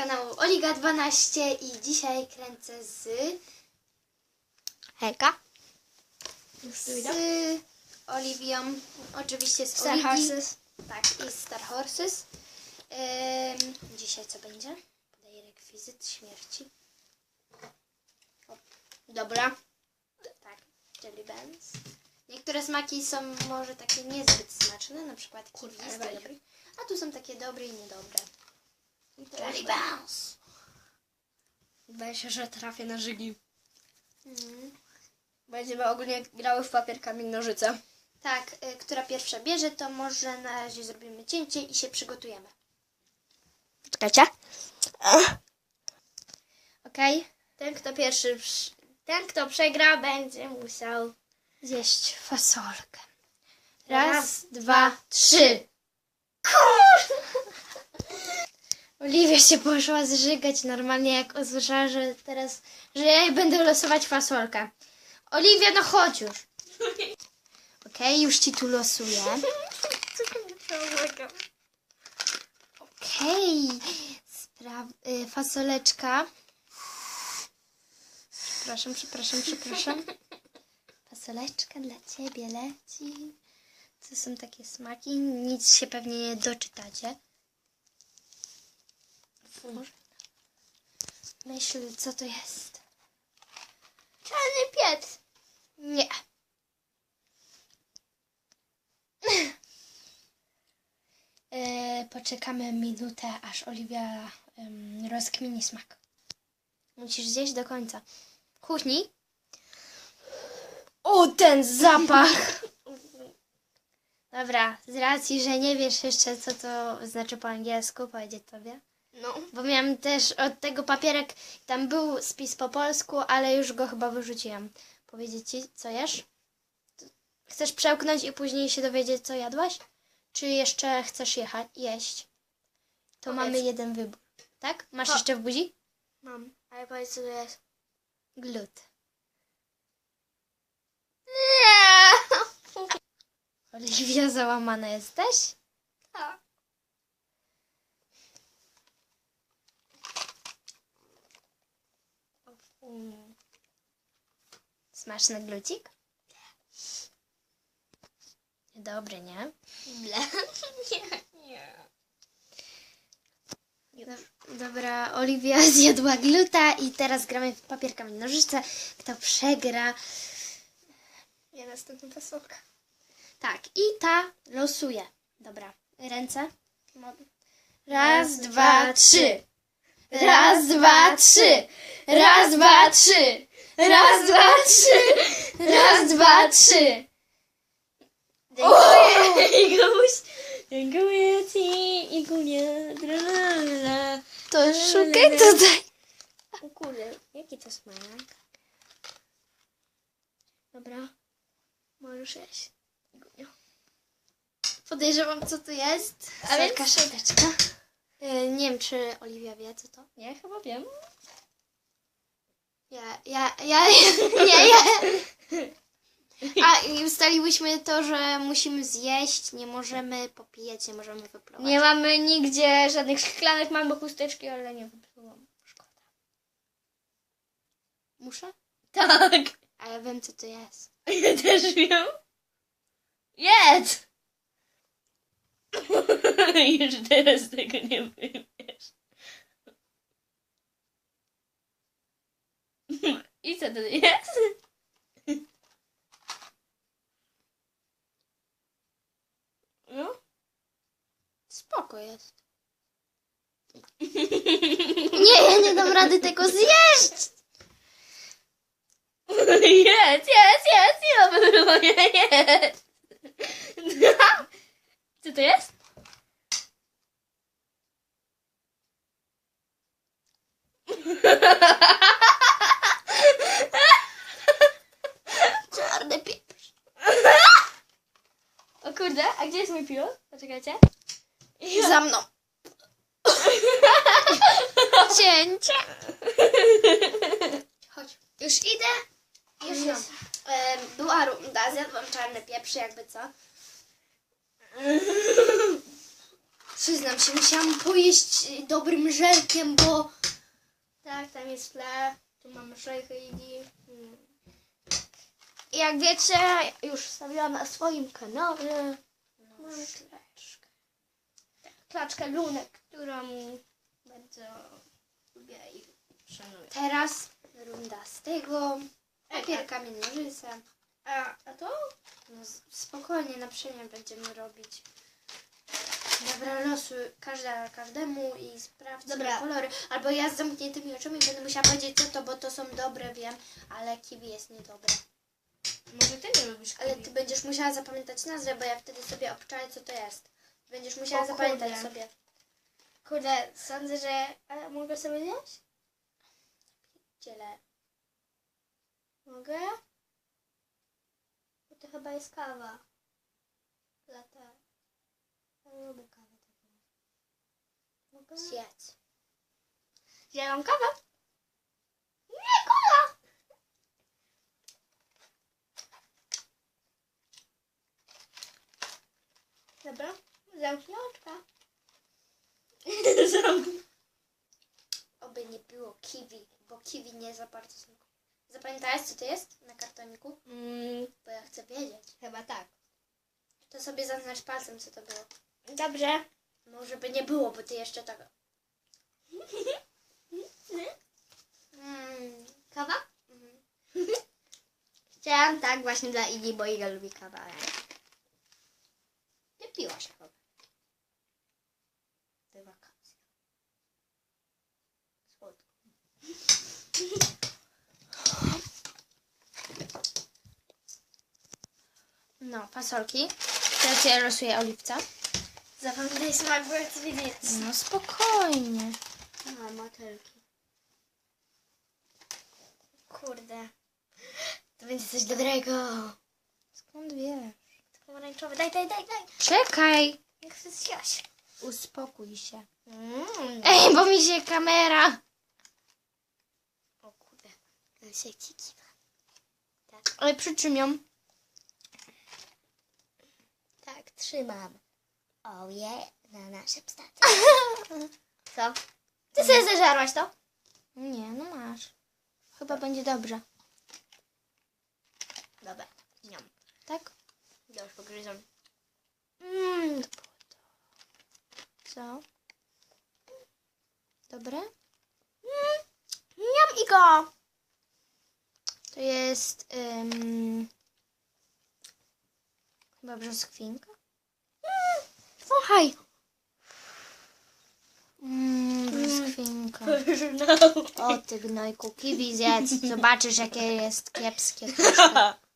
kanału Oliga12 i dzisiaj kręcę z, Hejka. z Oliwią, oczywiście z Star Oligi. Horses. Tak, i Star Horses. Ym, dzisiaj co będzie? Podaję rekwizyt śmierci. Dobra. Tak, Jelly Beans. Niektóre smaki są może takie niezbyt smaczne, na przykład kiwi jest dobry, a tu są takie dobre i niedobre. Beans. Wydaje się, że trafię na żygi. Mm. Będziemy ogólnie grały w papier, kamień, nożyce. Tak, y, która pierwsza bierze, to może na razie zrobimy cięcie i się przygotujemy. Czekajcie. Okej? Ten, kto pierwszy, przy- ten, kto przegra, będzie musiał Zjeść fasolkę. Raz, Raz, dwa, trzy. Oliwia się poszła zżygać normalnie, jak usłyszała, że teraz, że ja będę losować fasolkę. Oliwia, no chodź już. Okej, już ci tu losuję. Okej, Spra- y, fasoleczka. Przepraszam, przepraszam, przepraszam. Fasoleczka dla ciebie leci. To są takie smaki, nic się pewnie nie doczytacie. Może- Myśl, co to jest. Czarny piec. Nie. E, poczekamy minutę, aż Oliwia em, rozkmini smak. Musisz zjeść do końca. Kuchnij. O, ten zapach! Dobra, z racji, że nie wiesz jeszcze, co to znaczy po angielsku, powiedzieć tobie. No. Bo miałam też od tego papierek, tam był spis po polsku, ale już go chyba wyrzuciłam. Powiedzieć ci, co jesz? Chcesz przełknąć i później się dowiedzieć, co jadłaś? Czy jeszcze chcesz jechać, jeść? To Powiedz. mamy jeden wybór. Tak? Masz Po- jeszcze w buzi? Mam. Ale powiedz, co to jest. Glut. Nie. Oliwia, załamana jesteś? Tak. Mm. Smaczny glucik? Dobry, nie? Ble. Nie, nie. Do- Dobra, Oliwia zjadła gluta i teraz gramy w papier, kamień, nożyce. Kto przegra? Ja następna fasolka. Tak, i ta losuje. Dobra, ręce. Mam. Raz, dwa, trzy. Raz, dwa, trzy. Raz, dwa, trzy. Raz, dwa, trzy. Raz, dwa, trzy. Dziękuję, Iguś. Dziękuję ci, Igunie. To szukaj tutaj. O kurde, jaki to smak? Dobra, Możesz jeść. Iguniu. podejrzewam, co to jest. A więc- Solka, szczoteczka. E, Nie wiem, czy Oliwia wie, co to. Ja chyba wiem. Ja, ja, nie, ja. A i ustaliłyśmy to, że musimy zjeść, nie możemy popijać, nie możemy wypluwać. Nie mamy nigdzie żadnych szklanek, mamy chusteczki, ale nie wypluwam. Szkoda. Muszę? Tak. A ja wiem, co to jest. Ja też wiem. Jedz! Już teraz tego nie wywiesz. I co to jest? No. Spoko jest. Nie, ja nie dam rady tego zjeść! Jedz, jedz, jedz, jedz, jedz. Co to jest? Czarny pieprz. O kurde, a gdzie jest mój pilot? Poczekajcie. Za mną. Cięcie. Chodź. Już idę. Już No. jest. E, była runda, zjadłam czarny pieprz, jakby co. Przyznam się musiałam pojeść dobrym żelkiem, bo Tak, tam jest tle. Tu mamy szejkę i mm. I Jak wiecie, już wstawiłam na swoim kanale no, szlaczkę. klaczkę Lunek, którą bardzo lubię i szanuję. Teraz runda z tego. Papier, kamień, nożyce. A, a to? No spokojnie, na przemian będziemy robić. Dobra, losuj każda każdemu i sprawdź Dobra. sobie kolory. Albo ja z zamkniętymi oczami będę musiała powiedzieć co to, bo to są dobre, wiem, ale kiwi jest niedobre. Może ty nie lubisz Ale kiwi? ty będziesz musiała zapamiętać nazwę, bo ja wtedy sobie obczaję co to jest. Będziesz musiała O zapamiętać kurde. sobie. Kurde, sądzę, że... A, mogę sobie zjeść? Dzielę. Mogę? Bo to chyba jest kawa. Lata. Ja nie lubię kawy takiej. Mogę? Zjedz. Zjadłam kawę? Nie, kola! Dobra, zamknij oczka. Zamknij. Oby nie było kiwi, bo kiwi nie za bardzo smaku. Zapamiętałeś co to jest na kartoniku? Mm, Bo ja chcę wiedzieć. chyba tak. To sobie zaznacz palcem co to było. Dobrze. Może by nie było, bo ty jeszcze tak... Mm. Kawa? Mhm. Chciałam tak właśnie dla Igi, bo Iga lubi kawę. ale Nie piłaś kawy. Te wakacje. Słodko. No, fasolki. Teraz ja losuję oliwca. Smak, bo chcę wiedzieć. No spokojnie. A, motylki. Kurde. To będzie coś dobrego. Skąd wiesz? Pomarańczowy. Daj, daj, daj, daj. Czekaj! Nie chcę zjeść. Uspokój się. Mm. Ej, bo mi się kamera... O kurde. Ale się ciki. Ale przy czym ją? Tak, trzymam. Oje, na nasze pstaty. Co? Ty sobie zeżarłaś to? Nie, no masz. Chyba będzie dobrze. Dobra. Niam. Tak? Pogryzam. Mmm, to było to. Co? Dobre? Mm. Niam i go. To jest... ym, chyba brzoskwinka? Mmm, brzoskwinka. No. O ty gnojku, kiwi zjedz. Zobaczysz jakie jest kiepskie. troszkę.